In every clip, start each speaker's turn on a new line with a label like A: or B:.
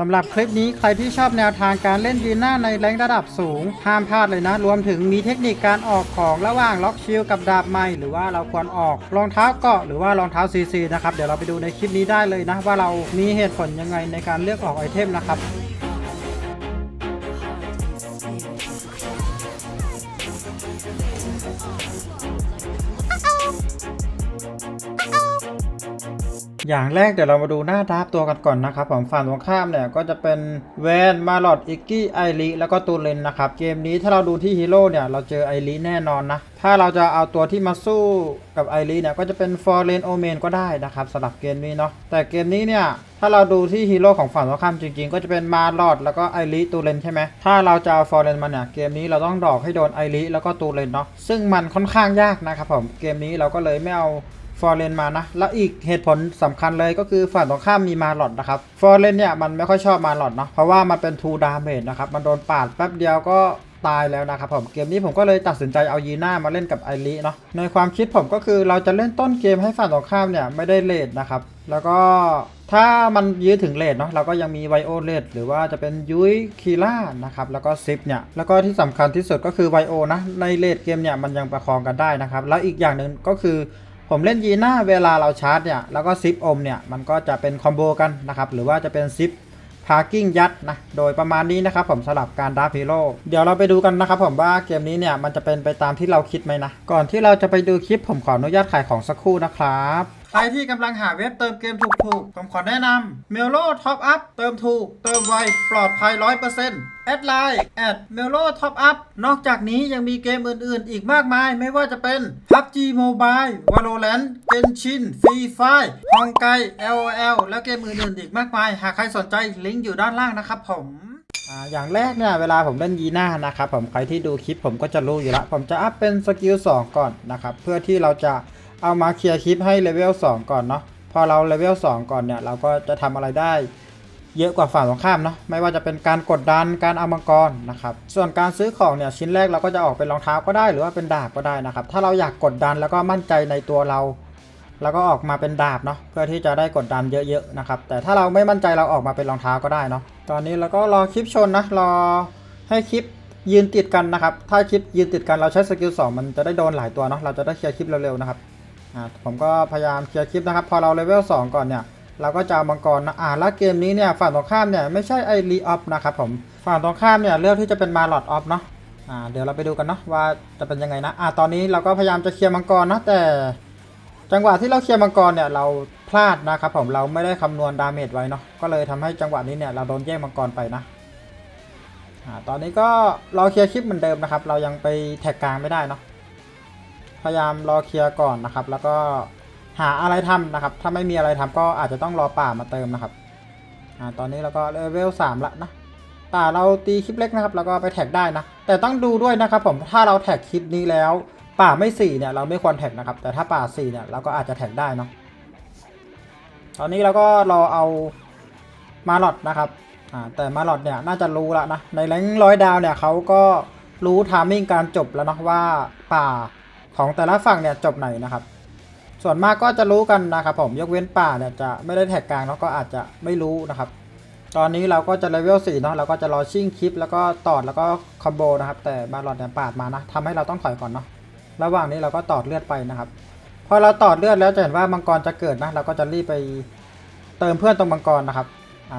A: สำหรับคลิปนี้ใครที่ชอบแนวทางการเล่นยีน่าในแรงระดับสูง ห้ามพลาดเลยนะ รวมถึงมีเทคนิคการออกของระหว่างล็อกชิลกับดาบไม้หรือว่าเราควรออกรองเท้าเกาะหรือว่ารองเท้าซีซีนะครับ เดี๋ยวเราไปดูในคลิปนี้ได้เลยนะ ว่าเรามีเหตุผลยังไงในการเลือกออกไอเทมนะครับ อย่างแรกเดี๋ยวเรามาดูหน้าดับตัวกันก่อนนะครับผมฝั่งตรงข้ามเนี่ยก็จะเป็นแวนมาลอดอิกกี้ไอริแล้วก็ตูเลนนะครับเกมนี้ถ้าเราดูที่ฮีโร่เนี่ยเราเจอไอริแน่นอนนะถ้าเราจะเอาตัวที่มาสู้กับไอริเนี่ยก็จะเป็นฟอร์เรนโอเมนก็ได้นะครับสำหรับเกมนี้เนาะแต่เกมนี้เนี่ยถ้าเราดูที่ฮีโร่ของฝั่งตรงข้ามจริงๆ ก็จะเป็นมาลอดแล้วก็ไอริตูเลนใช่ไหมถ้าเราจะเอาฟอร์เรนมาเนี่ยเกมนี้เราต้องดอกให้โดนไอริแล้วก็ตูเลนเนาะซึ่งมันค่อนข้างยากนะครับผมเกมนี้เราก็เลยไม่เอา ฟอร์เรนมานะ แล้วอีกเหตุผลสำคัญเลยก็คือฝั่งตรงข้ามมีมาหลอดนะครับฟอร์เรนเนี่ยมันไม่ค่อยชอบมาหลอดเนาะเพราะว่ามันเป็นทูดาเมจนะครับมันโดนปาดแป๊บเดียวก็ตายแล้วนะครับผมเกมนี้ผมก็เลยตัดสินใจเอายีน่ามาเล่นกับไอริเนาะในความคิดผมก็คือเราจะเล่นต้นเกมให้ฝั่งตรงข้ามเนี่ยไม่ได้เลดนะครับแล้วก็ถ้ามันยื้อถึงเลดเนาะเราก็ยังมีไวโอเลดหรือว่าจะเป็นยุ้ยคีล่านะครับแล้วก็ซิปเนี่ยแล้วก็ที่สำคัญที่สุดก็คือไวโอนะในเลดเกมเนี่ยมันยังประคองกันได้นะครับแล้วอีกอย่างหนึ่งก็คือ ผมเล่นยีน่าเวลาเราชาร์จเนี่ย แล้วก็ซิปอมเนี่ย มันก็จะเป็นคอมโบกันนะครับ หรือว่าจะเป็นซิปพาร์กิ้งยัดนะ โดยประมาณนี้นะครับผมสำหรับการดาร์ฟฮีโร่เดี๋ยวเราไปดูกันนะครับผมว่าเกมนี้เนี่ย มันจะเป็นไปตามที่เราคิดไหมนะ ก่อนที่เราจะไปดูคลิปผมขออนุญาตขายของสักครู่นะครับ ใครที่กำลังหาเว็บเติมเกมถูกๆ ผมขอแนะนำเมลโลท็อปอัพเติมถูก เติมไว ปลอดภัย 100%แอดไลน์แอดเมลโลท็อปอัพนอกจากนี้ยังมีเกมอื่นๆ อีกมากมาย ไม่ว่าจะเป็น PUBG Mobile Valorant Genshin Free Fire ฮองไก LOL และเกมอื่นๆ อีกมากมาย หากใครสนใจลิงก์อยู่ด้านล่างนะครับผมอ่าอย่างแรกเนี่ยเวลาผมเล่นยีน่านะครับผมใครที่ดูคลิปผมก็จะรู้อยู่แล้ว ผมจะอัพเป็นสกิล2ก่อนนะครับ เพื่อที่เราจะ เอามาเคลียร์คลิปให้เลเวล2ก่อนเนาะพอเราเลเวล2ก่อนเนี่ยเราก็จะทำอะไรได้เยอะกว่าฝั่งตรงข้ามเนาะไม่ว่าจะเป็นการกดดันการเอามังกรนะครับส่วนการซื้อของเนี่ยชิ้นแรกเราก็จะออกเป็นรองเท้าก็ได้หรือว่าเป็นดาบก็ได้นะครับ ถ้าเราอยากกดดันแล้วก็มั่นใจในตัวเราแล้วก็ออกมาเป็นดาบเนาะเพื่อที่จะได้กดดันเยอะๆนะครับแต่ถ้าเราไม่มั่นใจเราออกมาเป็นรองเท้าก็ได้เนาะตอนนี้เราก็รอคลิปชนนะรอให้คลิปยืนติดกันนะครับถ้าคลิปยืนติดกันเราใช้สกิล2มันจะได้โดนหลายตัวเนาะเราจะได้เคลียร์คลิปเร็วๆนะครับ อ่าผมก็พยายามเคลียร์คลิปนะครับ พอเราเลเวล2ก่อนเนี่ยเราก็จะเอามังกรนะอ่าแล้วเกมนี้เนี่ยฝั่งตรงข้ามเนี่ยไม่ใช่ไอรีออฟนะครับผมฝั่งตรงข้ามเนี่ยเลือกที่จะเป็นมาลอดออฟเนาะอ่าเดี๋ยวเราไปดูกันเนาะว่าจะเป็นยังไงนะอ่าตอนนี้เราก็พยายามจะเคลียร์มังกรนะแต่ จังหวะที่เราเคลียร์มังกรเนี่ยเราพลาดนะครับผมเราไม่ได้คำนวณดาเมจไว้เนาะก็เลยทำให้จังหวะนี้เนี่ยเราโดนแย่งมังกรไปนะอ่าตอนนี้ก็เรอเคลียร์คลิปเหมือนเดิมนะครับ เรายังไปแท็กกลางไม่ได้เนาะ พยายามรอเคลียร์ก่อนนะครับ แล้วก็หาอะไรทำนะครับ ถ้าไม่มีอะไรทำก็อาจจะต้องรอป่ามาเติมนะครับอ่าตอนนี้เราก็เลเวลสามละนะป่าเราตีคลิปเล็กนะครับ แล้วก็ไปแท็กได้นะ แต่ต้องดูด้วยนะครับผมถ้าเราแท็กคลิปนี้แล้ว ป่าไม่4เนี่ยเราไม่ควรแท็กนะครับ แต่ถ้าป่า4เนี่ยเราก็อาจจะแท็กได้เนาะตอนนี้เราก็รอเอามาลอดนะครับอ่าแต่มาลอดเนี่ยน่าจะรู้ล้วนะในแรงร้อยดาวเนี่ยเขาก็รู้ทามมิ่งการจบแล้วเนาะว่าป่า ของแต่ละฝั่งเนี่ยจบไหนนะครับ ส่วนมากก็จะรู้กันนะครับผมยกเว้นป่าเนี่ยจะไม่ได้แท็กกลางแล้วก็อาจจะไม่รู้นะครับ ตอนนี้เราก็จะเลเวล4เนาะเราก็จะรอชิ่งคลิป แล้วก็ตอดแล้วก็คอมโบนะครับแต่มาลอดเนี่ยปาดมานะทำให้เราต้องถอยก่อนเนาะระหว่างนี้เราก็ตอดเลือดไปนะครับพอเราตอดเลือดแล้วจะเห็นว่ามังกรจะเกิดนะเราก็จะรีบไปเติมเพื่อนตรงมังกรนะครับ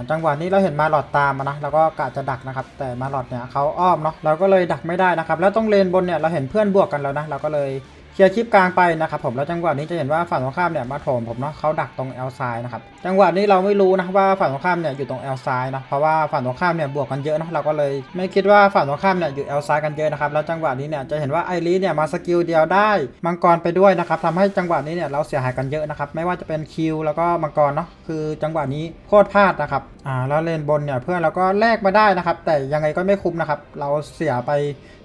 A: จังหวะนี้เราเห็นมาหลอดตามนะแล้วก็กะจะดักนะครับ แต่มาหลอดเนี่ยเขาอ้อมเนาะเราก็เลยดักไม่ได้นะครับ แล้วตรงเลนบนเนี่ยเราเห็นเพื่อนบวกกันแล้วนะเราก็เลย เคลียร์คลิปกลางไปนะครับผมแล้วจังหวะนี้จะเห็นว่าฝั่งตรงข้ามเนี่ยมาโถมผมเนาะเขาดักตรงแอลซ้ายนะครับจังหวะนี้เราไม่รู้นะว่าฝั่งตรงข้ามเนี่ยอยู่ตรงแอลซ้ายนะเพราะว่าฝั่งตรงข้ามเนี่ยบวกกันเยอะนะเราก็เลย ไม่คิดว่าฝั่งตรงข้ามเนี่ยอยู่แอลซ้ายกันเยอะนะครับแล้วจังหวะนี้เนี่ยจะเห็นว่าไอรีเนี่ยมาสกิลเดียวได้มังกรไปด้วยนะครับทำให้จังหวะนี้เนี่ยเราเสียหายกันเยอะนะครับไม่ว่าจะเป็นคิวแล้วก็มังกรเนาะคือจังหวะนี้โคตรพลาดนะครับอ่าแล้วเลนบนเนี่ยเพื่อนเราก็แลกมาได้นะครับแต่ยังไงก็ไม่คุ้มนะครับเราเสียไป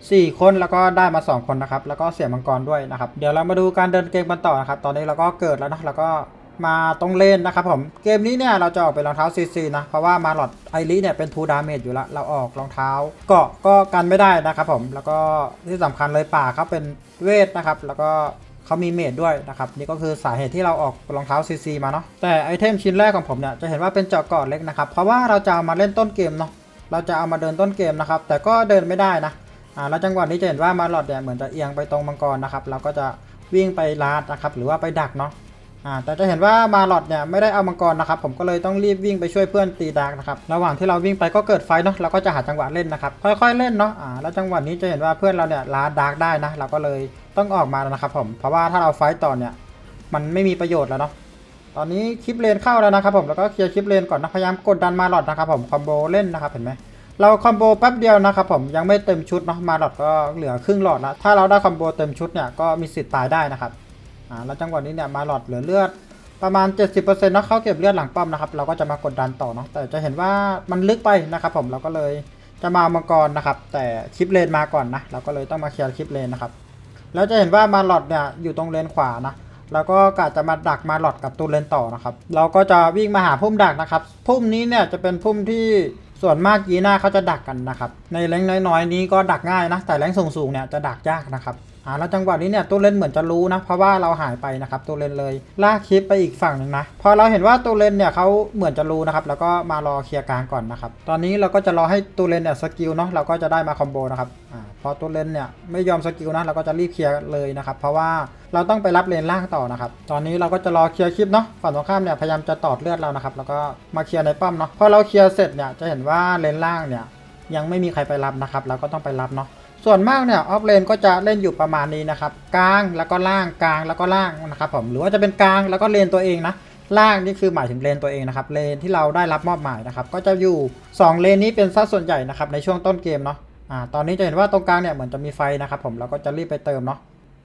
A: 4 คนแล้วก็ได้มา 2 คนนะครับ แล้วก็เสียมังกรด้วยนะครับ เดี๋ยวเรามาดูการเดินเกมกันต่อนะครับ ตอนนี้เราก็เกิดแล้วนะแล้วก็มาตรงเล่นนะครับผมเกมนี้เนี่ยเราจะออกเป็นรองเท้าซีซีนะเพราะว่ามาหลอดไอริเนี่ยเป็นทูดาเมจอยู่ล้วเราออกรองเท้าเกาะก็กันไม่ได้นะครับผมแล้วก็ที่สำคัญเลยป่าเขาเป็นเวทนะครับ แล้วก็เขามีเมดด้วยนะครับนี่ก็คือสาเหตุที่เราออกรองเท้าซีซีมาเนาะแต่ไอเทมชิ้นแรกของผมเนี่ยจะเห็นว่าเป็นเจาะเกาะเล็กนะครับเพราะว่าเราจะเอามาเล่นต้นเกมเนาะเราจะเอามาเดินต้นเกมนะครับแต่ก็เดินไม่ได้นะ อ่าแล้วจังหวะนี้จะเห็นว่ามาหลอดเนี่ยเหมือนจะเอียงไปตรงมังกรนะครับเราก็จะวิ่งไปลาดนะครับหรือว่าไปดักเนาะอ่าแต่จะเห็นว่ามาหลอดเนี่ยไม่ได้เอามังกรนะครับผมก็เลยต้องรีบวิ่งไปช่วยเพื่อนตีดาร์กนะครับระหว่างที่เราวิ่งไปก็เกิดไฟเนาะเราก็จะหาจังหวะเล่นนะครับค่อยๆเล่นเนาะอ่าแล้วจังหวะนี้จะเห็นว่าเพื่อนเราเนี่ยลาดดาร์กได้นะเราก็เลยต้องออกมาแล้วนะครับผมเพราะว่าถ้าเราไฟต์ต่อเนี่ยมันไม่มีประโยชน์แล้วเนาะตอนนี้คลิปเลนเข้าแล้วนะครับผมแล้วก็เคลียร์คลิปเลนก่อนนะพยายามกดดันมาหลอดนะครับผมคอมโบเล่นนะครับเห็นไหม เราคอมโบแป๊บเดียวนะครับผมยังไม่เต็มชุดเนาะมาหลอดก็เหลือครึ่งหลอดแล้วถ้าเราได้คอมโบเต็มชุดเนี่ยก็มีสิทธิ์ตายได้นะครับอ่าแล้วจังหวะนี้เนี่ยมาหลอดเหลือเลือดประมาณ 70%เนาะเขาเก็บเลือดหลังป้อมนะครับเราก็จะมากดดันต่อเนาะแต่จะเห็นว่ามันลึกไปนะครับผมเราก็เลยจะมาเอามังกรนะครับ แต่คลิปเลนมาก่อนนะเราก็เลยต้องมาเคลียร์คลิปเลนนะครับแล้วจะเห็นว่ามาหลอดเนี่ยอยู่ตรงเลนขวานะแล้วก็กะจะมาดักมาหลอดกับตูเลนต่อนะครับ เราก็จะวิ่งมาหาพุ่มดักนะครับ พุ่มนี้เนี่ยจะเป็นพุ่มที่ ส่วนมากยีน่าเขาจะดักกันนะครับ ในแรงน้อยๆนี้ก็ดักง่ายนะ แต่แรงสูงๆเนี่ยจะดักยากนะครับ อ่าแล้วจังหวะนี้เนี่ยตูเลนเหมือนจะรู้นะ เพราะว่าเราหายไปนะครับตูเลนเลยลากคลิปไปอีกฝั่งหนึ่งนะพอเราเห็นว่าตูเลนเนี่ยเขาเหมือนจะรู้นะครับแล้วก็มารอเคลียร์กลางก่อนนะครับตอนนี้เราก็จะรอให้ตูเลนเนี่ยสกิลเนาะเราก็จะได้มาคอมโบนะครับอ่าพอตูเลนเนี่ยไม่ยอมสกิลนะเราก็จะรีบเคลียร์เลยนะครับเพราะว่าเราต้องไปรับเลนล่างต่อนะครับ ตอนนี้เราก็จะรอเคลียร์คลิปเนาะ ฝั่งตรงข้ามเนี่ยพยายามจะตอดเลือดเรานะครับ แล้วก็มาเคลียร์ในป้อมเนาะ พอเราเคลียร์เสร็จเนี่ยจะเห็นว่าเลนล่างเนี่ยยังไม่มีใครไปรับนะครับ เราก็ต้องไปรับเนาะ ส่วนมากเนี่ยออฟเลนก็จะเล่นอยู่ประมาณนี้นะครับกลางแล้วก็ล่างกลางแล้วก็ล่างนะครับผมหรือว่าจะเป็นกลางแล้วก็เลนตัวเองนะล่างนี่คือหมายถึงเลนตัวเองนะครับเลนที่เราได้รับมอบหมายนะครับก็จะอยู่ 2 เลนนี้เป็นสัดส่วนใหญ่นะครับในช่วงต้นเกมเนาะอ่าตอนนี้จะเห็นว่าตรงกลางเนี่ยเหมือนจะมีไฟนะครับผมเราก็จะรีบไปเติมเนาะ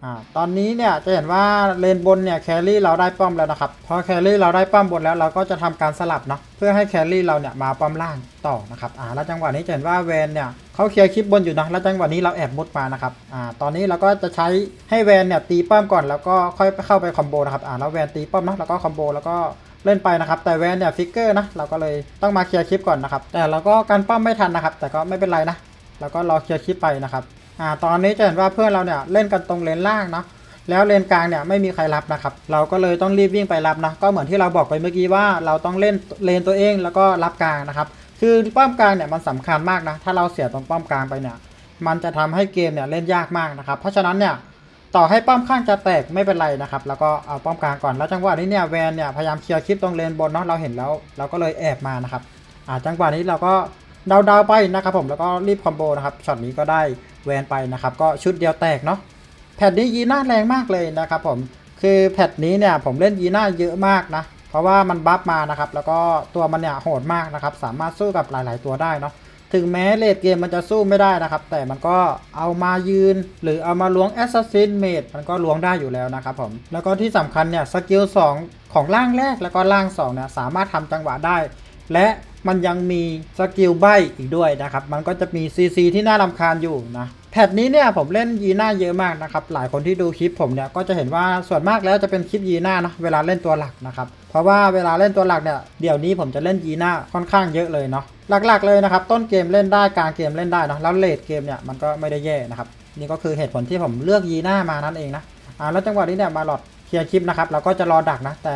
A: อ่าตอนนี้เนี่ยจะเห็นว่าเลนบนเนี่ยแครี่เราได้ป้อมแล้วนะครับพอแครี่เราได้ป้อมบนแล้วเราก็จะทำการสลับเนาะเพื่อให้แครี่เราเนี่ยมาป้อมล่างต่อนะครับอ่าแล้วจังหวะนี้จะเห็นว่าแวนเนี่ยเขาเคลียร์คลิปบนอยู่นะแล้วจังหวะนี้เราแอบมุดมานะครับอ่าตอนนี้เราก็จะใช้ให้แวนเนี่ยตีป้อมก่อนแล้วก็ค่อยเข้าไปคอมโบนะครับอ่าแล้วแวนตีป้อมเนาะแล้วก็คอมโบแล้วก็เล่นไปนะครับ แต่แวนเนี่ยฟิกเกอร์นะเราก็เลยต้องมาเคลียร์คลิปก่อนนะครับแต่เราก็กันป้อมไม่ทันนะครับ แต่ก็ไม่เป็นไรนะแล้วก็รอเคลียร์คลิปไปนะครับ อ่าตอนนี้จะเห็นว่าเพื่อนเราเนี่ยเล่นกันตรงเลนล่างเนาะแล้วเลนกลางเนี่ยไม่มีใครรับนะครับเราก็เลยต้องรีบวิ่งไปรับนะก็เหมือนที่เราบอกไปเมื่อกี้ว่าเราต้องเล่นเลนตัวเองแล้วก็รับกลางนะครับ คือป้อมกลางเนี่ยมันสำคัญมากนะถ้าเราเสียตรงป้อมกลางไปเนี่ยมันจะทำให้เกมเนี่ยเล่นยากมากนะครับ เพราะฉะนั้นเนี่ยต่อให้ป้อมข้างจะแตกไม่เป็นไรนะครับ แล้วก็เอาป้อมกลางก่อนแล้วจังหวะนี้เนี่ยแวนเนี่ยพยายามเคลียร์คลิปตรงเลนบนเนาะเราเห็นแล้ว เราก็เลยแอบมานะครับอ่าจังหวะนี้เราก็เดาๆไปนะครับผมแล้วก็รีบคอมโบนะครับช็อตนี้ก็ได้ แวนไปนะครับ ก็ชุดเดียวแตกเนาะแพทนี้ยีน่าแรงมากเลยนะครับผมคือแพทนี้เนี่ยผมเล่นยีน่าเยอะมากนะเพราะว่ามันบัฟมานะครับแล้วก็ตัวมันเนี่ยโหดมากนะครับสามารถสู้กับหลาย ๆ ตัวได้เนาะถึงแม้เลดเกมมันจะสู้ไม่ได้นะครับ แต่มันก็เอามายืน หรือเอามาล้วงแอสซัสซินเมดมันก็ล้วงได้อยู่แล้วนะครับผมแล้วก็ที่สำคัญเนี่ยสกิล2ของร่างแรกแล้วก็ร่าง2เนี่ยสามารถทำจังหวะได้ และ มันยังมีสกิลใบอีกด้วยนะครับ มันก็จะมี CC ที่น่ารำคาญอยู่นะแพทนี้เนี่ยผมเล่นยีน่าเยอะมากนะครับ หลายคนที่ดูคลิปผมเนี่ยก็จะเห็นว่าส่วนมากแล้วจะเป็นคลิปยีน่านะเวลาเล่นตัวหลักนะครับ เพราะว่าเวลาเล่นตัวหลักเนี่ยเดี๋ยวนี้ผมจะเล่นยีน่าค่อนข้างเยอะเลยเนาะหลักๆเลยนะครับ ต้นเกมเล่นได้กลางเกมเล่นได้นะแล้วเลดเกมเนี่ยมันก็ไม่ได้แย่นะครับนี่ก็คือเหตุผลที่ผมเลือกยีน่ามานั่นเองนะอ่าแล้วจังหวะนี้เนี่ยมาหลอดเคลียร์คลิปนะครับเราก็จะรอดักนะแต่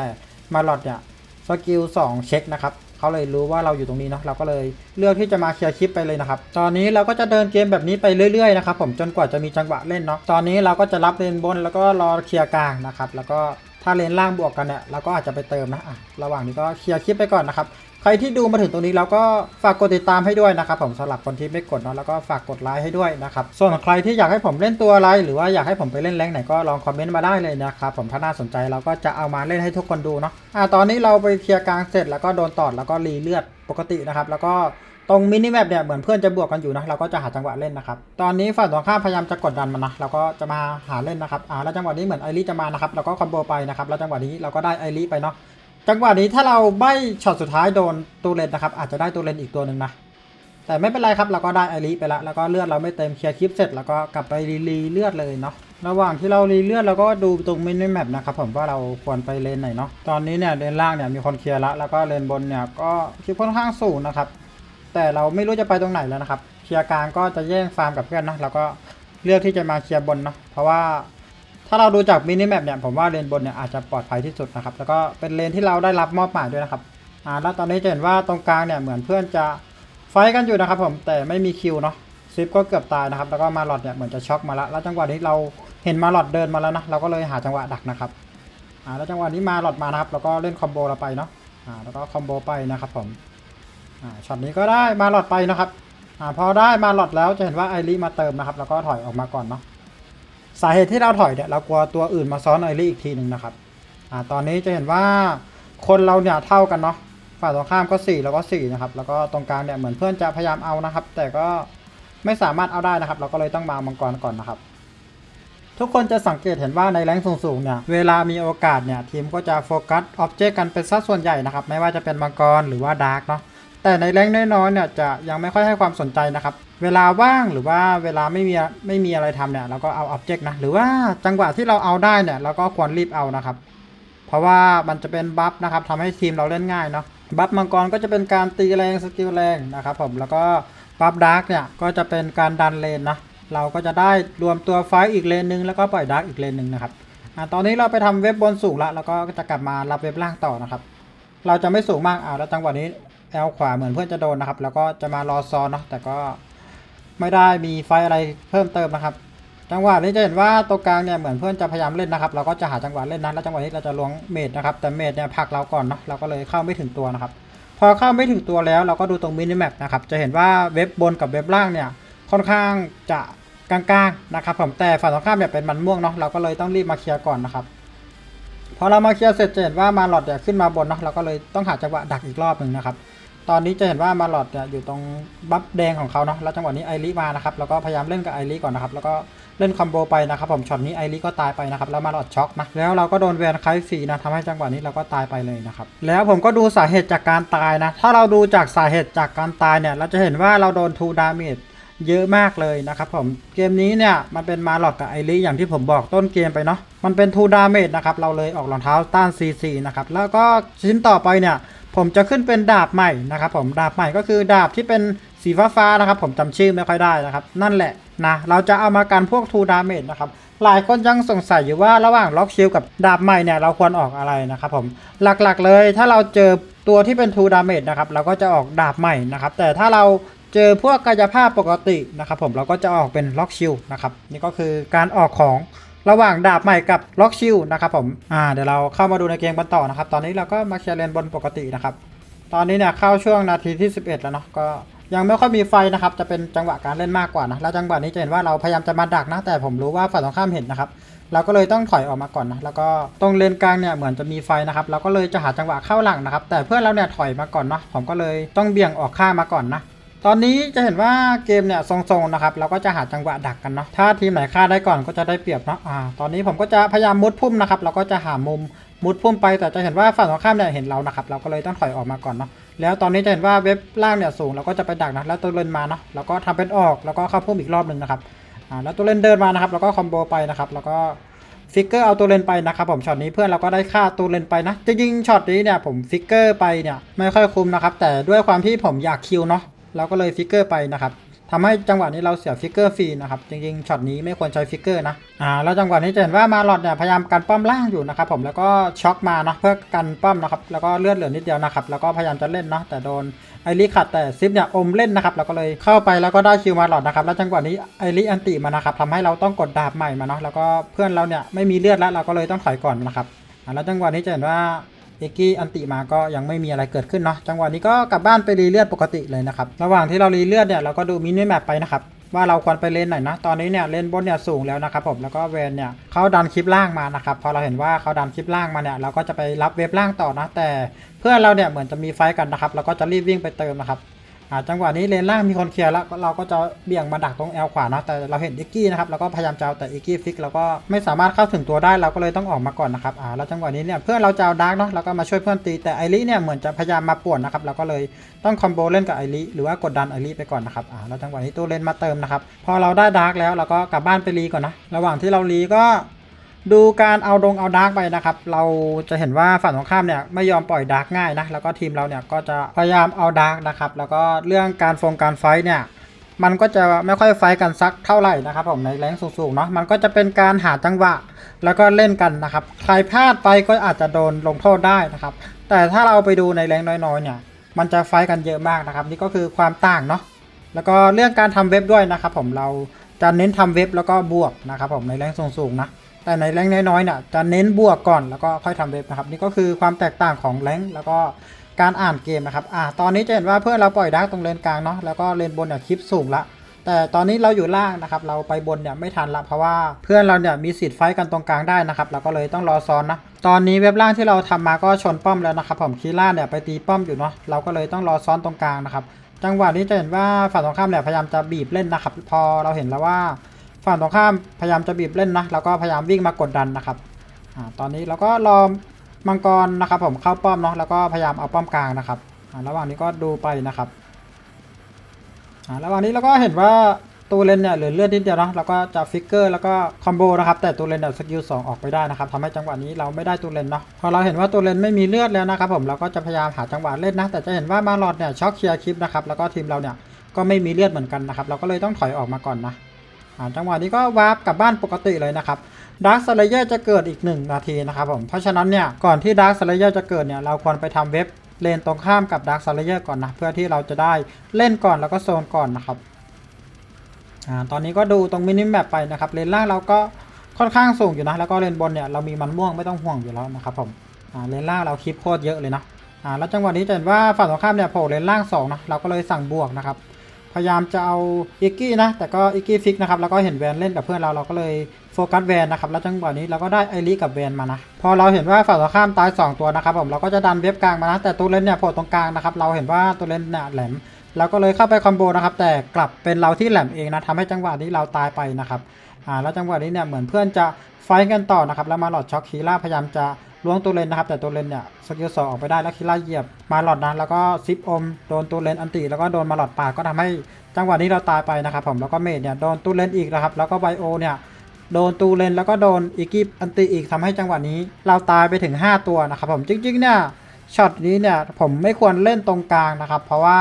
A: มาหลอดเนี่ยสกิล2เช็คนะครับ เขาเลยรู้ว่าเราอยู่ตรงนี้เนาะเราก็เลยเลือกที่จะมาเคลียร์คลิปไปเลยนะครับ ตอนนี้เราก็จะเดินเกมแบบนี้ไปเรื่อยๆนะครับผมจนกว่าจะมีจังหวะเล่นเนาะตอนนี้เราก็จะรับเลนบนแล้วก็รอเคลียร์กลางนะครับแล้วก็ถ้าเลนล่างบวกกันเนี่ยเราก็อาจจะไปเติมนะอะระหว่างนี้ก็เคลียร์คลิปไปก่อนนะครับ ใครที่ดูมาถึงตรงนี้แล้วก็ฝากกดติดตามให้ด้วยนะครับผมสำหรับคนที่ไม่กดเนาะแล้วก็ฝากกดไลค์ให้ด้วยนะครับส่วนใครที่อยากให้ผมเล่นตัวอะไร หรือว่าอยากให้ผมไปเล่นแรงไหนก็ลองคอมเมนต์มาได้เลยนะครับผมถ้าน่าสนใจเราก็จะเอามาเล่นให้ทุกคนดูเนาะอ่าตอนนี้เราไปเคลียร์กลางเสร็จแล้วก็โดนตอดแล้วก็รีเลือดปกตินะครับแล้วก็ตรงมินิแมปเนี่ยเหมือนเพื่อนจะบวกกันอยู่นะเราก็จะหาจังหวะเล่นนะครับตอนนี้ฝั่งตรงข้ามพยายามจะกดดันมันนะเราก็จะมาหาเล่นนะครับอ่าแล้วจังหวะนี้เหมือนไอริจะมานะครับเราก็คอมโบไปนะครับแล้วจังหวะนี้เราก็ได้ไอริไปเนาะ จังหวะนี้ถ้าเราใบช็อตสุดท้ายโดนตูเลนนะครับ อาจจะได้ตูเลนอีกตัวหนึ่งนะ แต่ไม่เป็นไรครับเราก็ได้ไอริไปแล้วแล้วก็เลือดเราไม่เต็มเคลียร์คลิปเสร็จแล้วก็กลับไปรีรีเลือดเลยเนาะระหว่างที่เรารีเลือดเราก็ดูตรงมินิแมปนะครับผมว่าเราควรไปเลนไหนเนาะตอนนี้เนี่ยเลนล่างเนี่ยมีคนเคลียร์ละแล้วก็เลนบนเนี่ยก็คลิปค่อนข้างสูงนะครับแต่เราไม่รู้จะไปตรงไหนแล้วนะครับเคลียร์กลางก็จะแย่งฟาร์มกับเพื่อนนะเราก็เลือกที่จะมาเคลียร์บนเนาะเพราะว่า ถ้าเราดูจากมินิแมปเนี่ยผมว่าเลนบนเนี่ยอาจจะปลอดภัยที่สุดนะครับแล้วก็เป็นเลนที่เราได้รับมอบหมายด้วยนะครับอ่าแล้วตอนนี้จะเห็นว่าตรงกลางเนี่ยเหมือนเพื่อนจะไฟกันอยู่นะครับผมแต่ไม่มีคิวเนาะซิปก็เกือบตายนะครับแล้วก็มาหลอดเนี่ยเหมือนจะช็อกมาล้วแล้วจังหวะนี้เราเห็นมาหลอดเดินมาแล้วนะเราก็เลยหาจังหวะดักนะครับอ่าแล้วจังหวะนี้มาหลอดมานะครับแล้วก็เล่นคอมโบเราไปเนาะอ่าแล้วก็คอมโบไปนะครับผมอ่าช็อตนี้ก็ได้มาหลอดไปนะครับอ่าพอได้มาหลอดแล้วจะเห็นว่าไอริมาเติมนะครับแล้วก็ถอยออกมาก่อนเนาะ สาเหตุที่เราถอยเนี่ยเรากลัวตัวอื่นมาซ้อนไอริอีกทีหนึ่งนะครับอ่าตอนนี้จะเห็นว่าคนเราเนี่ยเท่ากันเนาะฝ่ายตรงข้ามก็4แล้วก็4นะครับแล้วก็ตรงกลางเนี่ยเหมือนเพื่อนจะพยายามเอานะครับ แต่ก็ไม่สามารถเอาได้นะครับ เราก็เลยต้องมามังกรก่อนนะครับ ทุกคนจะสังเกตเห็นว่าในแรงสูงๆเนี่ยเวลามีโอกาสเนี่ยทีมก็จะโฟกัสออบเจกต์กันเป็นสัดส่วนใหญ่นะครับ ไม่ว่าจะเป็นมังกรหรือว่าดาร์กเนาะ แต่ในแรงน้อยๆเนี่ยจะยังไม่ค่อยให้ความสนใจนะครับ เวลาว่างหรือว่าเวลาไม่มีไม่มีอะไรทำเนี่ยเราก็เอาอ็อบเจกต์นะหรือว่าจังหวะที่เราเอาได้เนี่ยเราก็ควรรีบเอานะครับ เพราะว่ามันจะเป็นบัฟนะครับทำให้ทีมเราเล่นง่ายเนาะบัฟมังกรก็จะเป็นการตีแรงสกิลแรงนะครับผมแล้วก็บัฟดาร์กเนี่ยก็จะเป็นการดันเลนนะเราก็จะได้รวมตัวไฟอีกเลนหนึ่งแล้วก็ปล่อยดาร์กอีกเลนหนึ่งนะครับอ่าตอนนี้เราไปทำเว็บบนสูงละแล้วก็จะกลับมารับเว็บล่างต่อนะครับ เราจะไม่สูงมากอ่าแล้วจังหวะนี้ แอลขวาเหมือนเพื่อนจะโดนนะครับ แล้วก็จะมารอซอนเนาะแต่ก็ไม่ได้มีไฟอะไรเพิ่มเติมนะครับ จังหวะนี้จะเห็นว่าตัวกลางเนี่ยเหมือนเพื่อนจะพยายามเล่นนะครับ เราก็จะหาจังหวะเล่นนะแล้วจังหวะนี้เราจะล้วงเมดนะครับแต่เมดเนี่ยผักเราก่อนเนาะเราก็เลยเข้าไม่ถึงตัวนะครับ พอเข้าไม่ถึงตัวแล้วเราก็ดูตรงมินิแมปนะครับจะเห็นว่าเว็บบนกับเว็บล่างเนี่ยค่อนข้างจะกลางๆนะครับผมแต่ฝั่งตรงข้ามเนี่ยเป็นมันม่วงเนาะเราก็เลยต้องรีบมาเคลียร์ก่อนนะครับพอเรามาเคลียร์เสร็จจะเห็นว่ามาหลอดเนี่ยขึ้นมาบนเนาะเราก็เลยต้องหาจังหวะดักอีกรอบหนึ่งนะครับ ตอนนี้จะเห็นว่ามาหลอดเนี่ยอยู่ตรงบัฟแดงของเขาเนาะแล้วจังหวะนี้ไอริมานะครับแล้วก็พยายามเล่นกับไอริก่อนนะครับแล้วก็เล่นคอมโบไปนะครับผมช็อตนี้ไอริก็ตายไปนะครับแล้วมาหลอดช็อกนะแล้วเราก็โดนแวนไคฟรีนะทำให้จังหวะนี้เราก็ตายไปเลยนะครับแล้วผมก็ดูสาเหตุจากการตายนะถ้าเราดูจากสาเหตุจากการตายเนี่ยเราจะเห็นว่าเราโดนทูดาเมจเยอะมากเลยนะครับผมเกมนี้เนี่ยมันเป็นมาหลอดกับไอริอย่างที่ผมบอกต้นเกมไปเนาะมันเป็นทูดาเมจนะครับเราเลยออกรองเท้าต้าน CC นะครับแล้วก็ชิ้นต่อไปเนี่ย ผมจะขึ้นเป็นดาบใหม่นะครับผมดาบใหม่ก็คือดาบที่เป็นสีฟ้าฟ้าๆนะครับ ผมจำชื่อไม่ค่อยได้นะครับ นั่นแหละนะเราจะเอามากันพวกทูดาเมจนะครับหลายคนยังสงสัยอยู่ว่าระหว่างล็อกชิลกับดาบใหม่เนี่ยเราควรออกอะไรนะครับผมหลักๆเลยถ้าเราเจอตัวที่เป็นทูดาเมจนะครับเราก็จะออกดาบใหม่นะครับแต่ถ้าเราเจอพวกกายภาพปกตินะครับผมเราก็จะออกเป็นล็อกชิลนะครับนี่ก็คือการออกของ ระหว่างดาบใหม่กับล็อกชิลนะครับผมอ่าเดี๋ยวเราเข้ามาดูในเกมกันต่อนะครับ ตอนนี้เราก็มาเคลียร์เลนบนปกตินะครับ ตอนนี้เนี่ยเข้าช่วงนาทีที่ 11 แล้วเนาะก็ยังไม่ค่อยมีไฟนะครับ จะเป็นจังหวะการเล่นมากกว่านะแล้วจังหวะนี้จะเห็นว่าเราพยายามจะมาดักนะแต่ผมรู้ว่าฝ่ายตรงข้ามเห็นนะครับเราก็เลยต้องถอยออกมาก่อนนะแล้วก็ตรงเลนกลางเนี่ยเหมือนจะมีไฟนะครับเราก็เลยจะหาจังหวะเข้าหลังนะครับ แต่เพื่อนเราเนี่ยถอยมาก่อนเนาะผมก็เลยต้องเบี่ยงออกข้างมาก่อนนะ ตอนนี้จะเห็นว่าเกมเนี่ยทรงๆนะครับเราก็จะหาจังหวะดักกันเนาะถ้าทีมไหนฆ่าได้ก่อนก็จะได้เปรียบเนาะอ่าตอนนี้ผมก็จะพยายามมุดพุ่มนะครับเราก็จะหามุมมุดพุ่มไปแต่จะเห็นว่าฝั่งตรงข้ามเนี่ยเห็นเรานะครับเราก็เลยต้องถอยออกมาก่อนเนาะแล้วตอนนี้จะเห็นว่าเว็บล่างเนี่ยสูงเราก็จะไปดักนะแล้วตัวเลนมาเนาะเราก็ทำเป็นออกแล้วก็เข้าพุ่มอีกรอบหนึ่งนะครับอ่าแล้วตัวเลนเดินมานะครับแล้วก็คอมโบไปนะครับแล้วก็ฟิกเกอร์เอาตัวเลนไปนะครับผมช็อตนี้เพื่อนเราก็ได้ค่าตัวเลนไปนะจริงๆช็อตนี้เนี่ยผมฟิกเกอร์ไปเนี่ยไม่ค่อยคุ้มนะครับแต่ด้วยความที่ผมอยากคิวเนาะ เราก็เลยฟิกเกอร์ไปนะครับทำให้จังหวะนี้เราเสียฟิกเกอร์ฟรีนะครับ จริงๆช็อตนี้ไม่ควรใช้ฟิกเกอร์นะอ่าแล้วจังหวะนี้จะเห็นว่ามาหลอดเนี่ยพยายามกันป้อมล่างอยู่นะครับผมแล้วก็ช็อกมาเนาะเพื่อกันป้อมนะครับแล้วก็เลือดเหลือนิดเดียวนะครับแล้วก็พยายามจะเล่นเนาะแต่โดนไอริขัดแต่ซิปเนี่ยอมเล่นนะครับเราก็เลยเข้าไปแล้วก็ได้คิวมาหลอดนะครับแล้วจังหวะนี้ไอริอันติมานะครับทำให้เราต้องกดดาบใหม่มาเนาะแล้วก็เพื่อนเราเนี่ยไม่มีเลือดแล้วเราก็เลยต้องถอยก่อนนะครับอ่าแล้วจังหวะนี้จะเห็นว่า เอกกี้อันติมาก็ยังไม่มีอะไรเกิดขึ้นเนาะจังหวะนี้ก็กลับบ้านไปรีเลือดปกติเลยนะครับระหว่างที่เรารีเลือดเนี่ยเราก็ดูมินิแมปไปนะครับว่าเราควรไปเลนไหนนะ ตอนนี้เนี่ยเลนบนเนี่ยสูงแล้วนะครับผม แล้วก็เวนเนี่ยเขาดันคลิปล่างมานะครับ พอเราเห็นว่าเขาดันคลิปล่างมาเนี่ยเราก็จะไปรับเว็บล่างต่อนะ แต่เพื่อนเราเนี่ยเหมือนจะมีไฟกันนะครับ เราก็จะรีบวิ่งไปเติมนะครับ อ่าจังหวะนี้เลนล่างมีคนเคลียร์แล้วเราก็จะเบี่ยงมาดักตรงแอลขวาเนาะแต่เราเห็นอิกกี้นะครับเราก็พยายามจะเอาแต่อิกกี้ฟิกเราก็ไม่สามารถเข้าถึงตัวได้เราก็เลยต้องออกมาก่อนนะครับอ่าแล้วจังหวะนี้เนี่ยเพื่อนเราจะเอาดาร์กเนาะเราก็มาช่วยเพื่อนตีแต่ไอริเนี่ยเหมือนจะพยายามมาป่วนนะครับเราก็เลยต้องคอมโบเล่นกับไอริหรือว่ากดดันไอริไปก่อนนะครับอ่าแล้วจังหวะนี้ตัวเลนมาเติมนะครับพอเราได้ดาร์กแล้วเราก็กลับบ้านไปรีก่อนนะระหว่างที่เรารีก็ ดูการเอาดงเอาดาร์กไปนะครับ เราจะเห็นว่าฝั่งตรงข้ามเนี่ยไม่ยอมปล่อยดาร์กง่ายนะ แล้วก็ทีมเราเนี่ยก็จะพยายามเอาดาร์กนะครับ แล้วก็เรื่องการฟงการไฟท์เนี่ยมันก็จะไม่ค่อยไฟกันสักเท่าไหร่นะครับผมในแรงสูงๆเนาะมันก็จะเป็นการหาจังหวะ แล้วก็เล่นกันนะครับ ใครพลาดไปก็อาจจะโดนลงโทษได้นะครับ แต่ถ้าเราไปดูในแรงน้อยๆ เนี่ย มันจะไฟกันเยอะมากนะครับ นี่ก็คือความต่างเนาะแล้วก็เรื่องการทำเว็บด้วยนะครับผมเรา จะเน้นทำเว็บแล้วก็บวกนะครับผมในแรงสูงๆนะแต่ในแรงน้อยๆเนี่ยจะเน้นบวกก่อนแล้วก็ค่อยทำเว็บนะครับนี่ก็คือความแตกต่างของแรงแล้วก็การอ่านเกมนะครับอ่าตอนนี้จะเห็นว่าเพื่อนเราปล่อยดาร์กตรงเลนกลางเนาะแล้วก็เลนบนเนี่ยคลิปสูงละแต่ตอนนี้เราอยู่ล่างนะครับ เราไปบนเนี่ยไม่ทันละเพราะว่าเพื่อนเราเนี่ยมีสิทธิ์ไฟกันตรงกลางได้นะครับ เราก็เลยต้องรอซ้อนนะ ตอนนี้เว็บล่างที่เราทำมาก็ชนป้อมแล้วนะครับ ผมคีล่าเนี่ยไปตีป้อมอยู่เนาะ เราก็เลยต้องรอซ้อนตรงกลางนะครับ จังหวะนี้จะเห็นว่าฝั่งตรงข้ามเนี่ยพยายามจะบีบเล่นนะครับ พอเราเห็นแล้วว่าฝั่งตรงข้ามพยายามจะบีบเล่นนะเราก็พยายามวิ่งมากดดันนะครับอตอนนี้เราก็รอมังกรนะครับ ผมเข้าป้อมเนาะแล้วก็พยายามเอาป้อมกลางนะครับระหว่างนี้ก็ดูไปนะครับระหว่างนี้เราก็เห็นว่า ตัวเลนเนี่ยเหลือเลือดนิดเดียวเนาะแล้วก็จะฟิกเกอร์แล้วก็คอมโบนะครับแต่ตัวเลนเนี่ยสกิลสองออกไปได้นะครับทำให้จังหวะนี้เราไม่ได้ตัวเลนเนาะพอเราเห็นว่าตัวเลนไม่มีเลือดแล้วนะครับผมเราก็จะพยายามหาจังหวะเล่นนะแต่จะเห็นว่ามาลอดเนี่ยช็อกเคลียร์คลิปนะครับแล้วก็ทีมเราเนี่ยก็ไม่มีเลือดเหมือนกันนะครับเราก็เลยต้องถอยออกมาก่อนนะจังหวะนี้ก็วาร์ปกลับบ้านปกติเลยนะครับดาร์คสเลเยอร์จะเกิดอีก 1 นาทีนะครับผมเพราะฉะนั้นเนี่ยก่อนที่ดาร์คสเลเยอร์จะเกิดเนี่ยเราควรไปทำเว็บเลนตรงข้ามกับดาร์คสเลเยอร์ก่อนนะเพื่อที่เราจะได้เล่นก่อนแล้วก็โซนก่อนนะครับ อ่าตอนนี้ก็ดูตรงมินิแมปไปนะครับเลนล่างเราก็ค่อนข้างสูงอยู่นะแล้วก็เลนบนเนี่ยเรามีมันม่วงไม่ต้องห่วงอยู่แล้วนะครับผมอ่าเลนล่างเราคลิปโคตรเยอะเลยนะอ่าแล้วจังหวะนี้จะเห็นว่าฝั่งตรงข้ามเนี่ยโผล่เลนล่างสองนะเราก็เลยสั่งบวกนะครับพยายามจะเอาอิกกี้นะแต่ก็อิกกี้ฟิกนะครับแล้วก็เห็นแวนเล่นกับเพื่อนเราเราก็เลยโฟกัสแวนนะครับแล้วจังหวะนี้เราก็ได้ไอริกับแวนมานะพอเราเห็นว่าฝั่งตรงข้ามตาย 2 ตัวนะครับผมเราก็จะดันเว็บกลางมานะแต่ตัวเล่นเนี่ยโผล่ตรงกลางนะครับเราเห็นว่าตัวเล่นเนี่ยแหลม เราก็เลยเข้าไปคอมโบนะครับ แต่กลับเป็นเราที่แหลมเองนะทำให้จังหวะนี้เราตายไปนะครับอ่าแล้วจังหวะนี้เนี่ยเหมือนเพื่อนจะไฟกันต่อนะครับ แล้วมาหลอดช็อกคีล่าพยายามจะล้วงตัวเลนนะครับ แต่ตัวเลนเนี่ยสกิลสองออกไปได้แล้วคีล่าเหยียบมาหลอดนะแล้วก็ซิปอมโดนตัวเลนอันติแล้วก็โดนมาหลอดปากก็ทำให้จังหวะนี้เราตายไปนะครับ ผมแล้วก็เมดเนี่ยโดนตัวเลนอีกนะครับ แล้วก็ไบโอเนี่ยโดนตูเลนแล้วก็โดนอีกิปอันติอีกทำให้จังหวะนี้ เราตายไปถึง 5 ตัวนะครับผมจริงๆเนี่ยช็อตนี้เนี่ยผมไม่ควรเล่นตรงกลางนะครับ เพราะว่า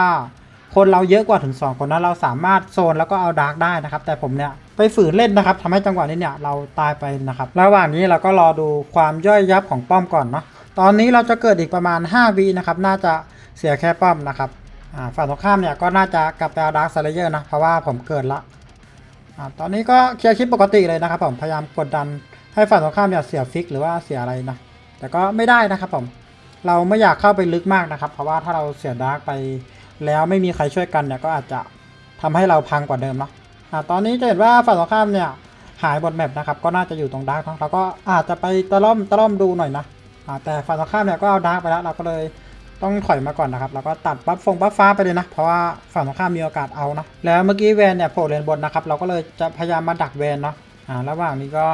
A: คนเราเยอะกว่าถึง 2 คนนะเราสามารถโซนแล้วก็เอาดาร์กได้นะครับ แต่ผมเนี่ยไปฝืนเล่นนะครับทำให้จังหวะนี้เนี่ยเราตายไปนะครับระหว่างนี้เราก็รอดูความย่อยยับของป้อมก่อนเนาะตอนนี้เราจะเกิดอีกประมาณ5วินะครับน่าจะเสียแค่ป้อมนะครับฝั่งตรงข้ามเนี่ยก็น่าจะกลับไปเอาดาร์กสเลเยอร์นะเพราะว่าผมเกิดละตอนนี้ก็เคลียร์คลิปปกติเลยนะครับผมพยายามกดดันให้ฝั่งตรงข้ามเนี่ยเสียฟิกหรือว่าเสียอะไรนะแต่ก็ไม่ได้นะครับผมเราไม่อยากเข้าไปลึกมากนะครับ เพราะว่าถ้าเราเสียดาร์กไป แล้วไม่มีใครช่วยกันเนี่ยก็อาจจะทำให้เราพังกว่าเดิมเนาะอ่าตอนนี้จะเห็นว่าฝั่งตรงข้ามเนี่ยหายบนแมปนะครับก็น่าจะอยู่ตรงดาร์กเนาะเราก็อาจจะไปตะล่อมตะล่อมดูหน่อยนะอ่าแต่ฝั่งตรงข้ามเนี่ยก็เอาดาร์กไปแล้วเราก็เลยต้องถอยมาก่อนนะครับ แล้วก็ตัดบัฟฟงบัฟฟ้าไปเลยนะ เพราะว่าฝั่งตรงข้ามมีโอกาสเอานะ แล้วเมื่อกี้แวนเนี่ยโผล่เลนบนนะครับ เราก็เลยจะพยายามมาดักแวนเนาะ อ่า ระหว่างนี้ก็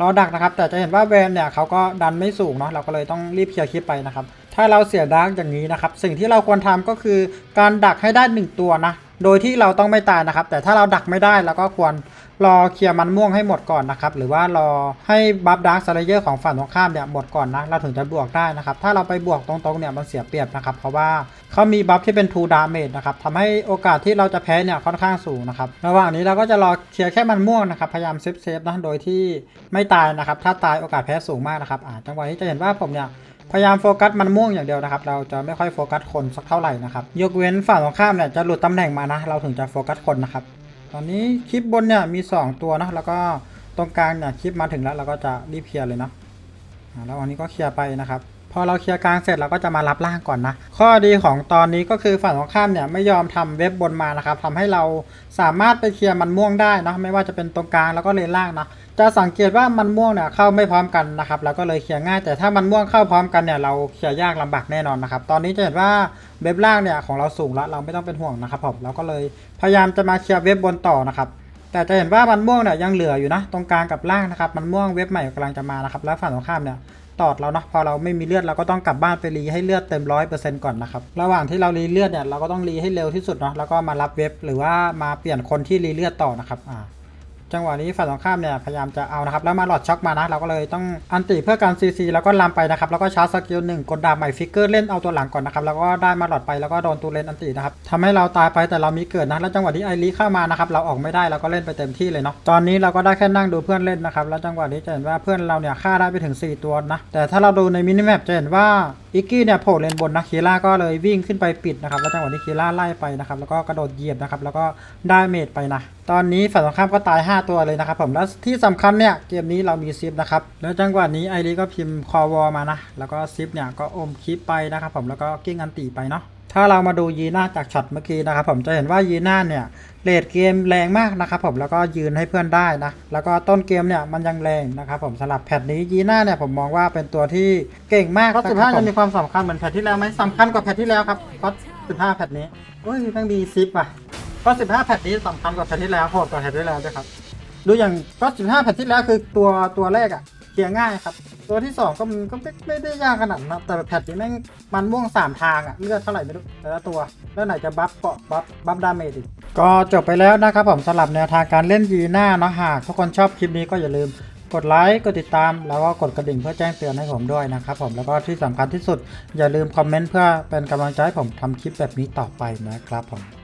A: รอดักนะครับ แต่จะเห็นว่าแวนเนี่ยเขาก็ดันไม่สูงเนาะ เราก็เลยต้องรีบเคลียร์คลิปไปนะครับ ถ้าเราเสียดาร์กอย่างนี้นะครับ สิ่งที่เราควรทำก็คือการดักให้ได้หนึ่งตัวนะ โดยที่เราต้องไม่ตายนะครับ แต่ถ้าเราดักไม่ได้เราก็ควรรอเคลียร์มันม่วงให้หมดก่อนนะครับ หรือว่ารอให้บัฟดาร์กสเลเยอร์ของฝั่งตรงข้ามเนี่ยหมดก่อนนะ เราถึงจะบวกได้นะครับ ถ้าเราไปบวกตรงๆเนี่ยมันเสียเปรียบนะครับ เพราะว่าเขามีบัฟที่เป็น2 damage นะครับทำให้โอกาสที่เราจะแพ้เนี่ยค่อนข้างสูงนะครับ ระหว่างนี้เราก็จะรอเคลียร์แค่มันม่วงนะครับ พยายามเซฟเซฟๆนะ โดยที่ไม่ตายนะครับ ถ้าตายโอกาสแพ้สูงมากนะครับอ่าจังหวะนี้จะเห็นว่าผมเนี่ย พยายามโฟกัสมันม่วงอย่างเดียวนะครับ เราจะไม่ค่อยโฟกัสคนสักเท่าไหร่นะครับ ยกเว้นฝั่งตรงข้ามเนี่ยจะหลุดตำแหน่งมานะ เราถึงจะโฟกัสคนนะครับ ตอนนี้คลิปบนเนี่ยมี 2 ตัวนะ แล้วก็ตรงกลางเนี่ยคลิปมาถึงแล้วเราก็จะรีบเคลียร์เลยเนาะแล้ววันนี้ก็เคลียร์ไปนะครับ พอเราเคลียร์กลางเสร็จเราก็จะมารับล่างก่อนนะ ข้อดีของตอนนี้ก็คือฝั่งตรงข้ามเนี่ยไม่ยอมทำเว็บบนมานะครับทำให้เราสามารถไปเคลียร์มันม่วงได้นะไม่ว่าจะเป็นตรงกลางแล้วก็เลนล่างนะจะสังเกตว่ามันม่วงเนี่ยเข้าไม่พร้อมกันนะครับแล้วก็เลยเคลียร์ง่าย แต่ถ้ามันม่วงเข้าพร้อมกันเนี่ยเราเคลียร์ยากลำบากแน่นอนนะครับตอนนี้จะเห็นว่าเว็บล่างเนี่ยของเราสูงแล้วเราไม่ต้องเป็นห่วงนะครับผมเราก็เลยพยายามจะมาเคลียร์เว็บบนต่อนะครับแต่จะเห็นว่ามันม่วงเนี่ยยังเหลืออยู่นะ ตรงกลางกับล่างนะครับ มันม่วงเว็บใหม่กำลังจะมานะครับ แล้วฝั่งตรงข้ามเนี่ย ตอดเราเนาะพอเราไม่มีเลือดเราก็ต้องกลับบ้านไปรีให้เลือดเต็มร้อยเปอร์เซ็นต์ก่อนนะครับระหว่างที่เรารีเลือดเนี่ยเราก็ต้องรีให้เร็วที่สุดเนาะแล้วก็มารับเว็บหรือว่ามาเปลี่ยนคนที่รีเลือดต่อนะครับอ่า จังหวะนี้ฝ่ายตรงข้ามเนี่ยพยายามจะเอานะครับแล้วมาหลอดช็อกมานะเราก็เลยต้องอันติเพื่อการซีซีแล้วก็ลามไปนะครับแล้วก็ชาร์จสกิลหนึ่งกดดาบใหม่ฟิกเกอร์เล่นเอาตัวหลังก่อนนะครับแล้วก็ได้มาหลอดไปแล้วก็โดนตูเลนอันตินะครับทำให้เราตายไปแต่เรามีเกิดนะแล้วจังหวะที่ไอรีเข้ามานะครับเราออกไม่ได้เราก็เล่นไปเต็มที่เลยเนาะตอนนี้เราก็ได้แค่นั่งดูเพื่อนเล่นนะครับแล้วจังหวะนี้จะเห็นว่าเพื่อนเราเนี่ยฆ่าได้ไปถึง 4 ตัวนะแต่ถ้าเราดูในมินิแมปจะเห็นว่า อิกกี้เนี่ยโผล่เลนบนนะคีล่าก็เลยวิ่งขึ้นไปปิดนะครับแล้วจังหวะที่คีล่าไล่ไปนะครับแล้วก็กระโดดเหยียบนะครับแล้วก็ได้เมดไปนะตอนนี้ฝ่ายตรงข้ามก็ตาย 5 ตัวเลยนะครับผมแล้วที่สำคัญเนี่ยเกมนี้เรามีซิปนะครับแล้วจังหวะนี้ไอรีก็พิมพ์คอวอมานะแล้วก็ซิปเนี่ยก็อมคลิปไปนะครับผมแล้วก็กิ้งอันตีไปเนาะ ถ้าเรามาดูยีน่าจากช็อตเมื่อกี้นะครับผมจะเห็นว่ายีน่าเนี่ยเลดเกมแรงมากนะครับผมแล้วก็ยืนให้เพื่อนได้นะแล้วก็ต้นเกมเนี่ยมันยังแรงนะครับผมสำหรับแพทนี้ยีน่าเนี่ยผมมองว่าเป็นตัวที่เก่งมากก็สิบห้าจะมีความสำคัญเหมือนแพทที่แล้วไหมสำคัญกว่าแพทที่แล้วครับก็สิบห้าแพทนี้โอ้ยแม่งมีซิปว่ะก็15แพทนี้สำคัญกว่าแพทที่แล้วโหดกว่าแพทที่แล้วด้วยครับดูอย่างก็15แพทที่แล้วคือตัวตัวแรกอะ เคลียร์ง่ายครับ ตัวที่ 2 ก็มันก็ไม่ไม่ได้ยากขนาดนั้นนะแต่แพทนี้แม่งมันม่วง 3 ทางอะเลือดเท่าไหร่ไม่รู้แต่ละตัว แล้วไหนจะบัฟเกาะบัฟบัฟดาเมจอีกก็จบไปแล้วนะครับผมสำหรับแนวทางการเล่นยีน่าเนาะหากทุกคนชอบคลิปนี้ก็อย่าลืมกดไลค์กดติดตาม แล้วก็กดกระดิ่งเพื่อแจ้งเตือนให้ผมด้วยนะครับผมแล้วก็ที่สำคัญที่สุดอย่าลืมคอมเมนต์เพื่อเป็นกำลังใจให้ผมทำคลิปแบบนี้ต่อไปนะครับผม